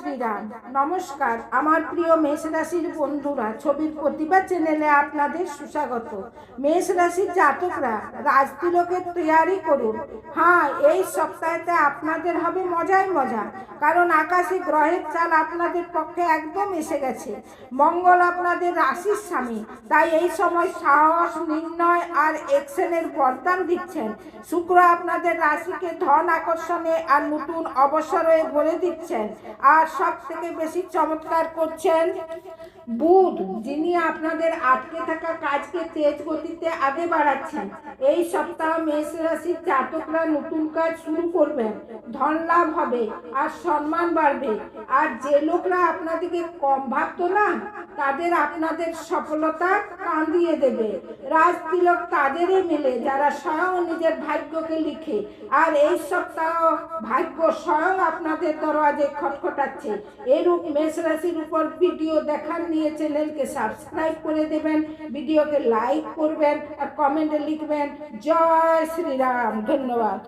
শ্রীরাম। নমস্কার, আমার প্রিয় মেষ রাশির বন্ধুরা, ছবির প্রতিভা চ্যানেলে আপনাদের সুস্বাগত। মেষ রাশির জাতকরা, রাজতিলকের তৈয়ারি করুন। হ্যাঁ এই সপ্তাহেতে আপনাদের হবে মজাই মজা, কারণ আকাশে গ্রহের চাল আপনাদের পক্ষে একদম এসে গেছে। মঙ্গল আপনাদের রাশির স্বামী, তাই এই সময় সাহস, নির্ণয় আর অ্যাকশনের বরদান দিচ্ছেন। শুক্র আপনাদের রাশিকে ধন আকর্ষণে আর নতুন অবসরে ভরে দিচ্ছেন। আর সব থেকে বেশি চমৎকার করছেন বুধ, যিনি আপনাদের আটকে থাকা কাজকে তেজ গতিতে আগে বাড়াচ্ছেন। এই সপ্তাহ মেষ রাশির জাতকরা নতুন কাজ শুরু করবেন। ধন লাভ হবে আর সম্মান বাড়বে। আর যে লোকরা আপনাদেরকে কম ভাবতো না, তাদের আপনাদের সফলতা কাঁদিয়ে দেবে। রাজ তিলক তাদেরই মেলে, যারা স্বয়ং নিজের ভাগ্যকে লিখে। আর এই সপ্তাহ ভাগ্য স্বয়ং আপনাদের দরওয়াজে খটখটাচ্ছে। এরূপ মেষ রাশির উপর ভিডিও দেখার নিয়ে চ্যানেলকে সাবস্ক্রাইব করে দেবেন, ভিডিওকে লাইক করবেন, আর কমেন্টে লিখবেন, জয় শ্রীরাম। ধন্যবাদ।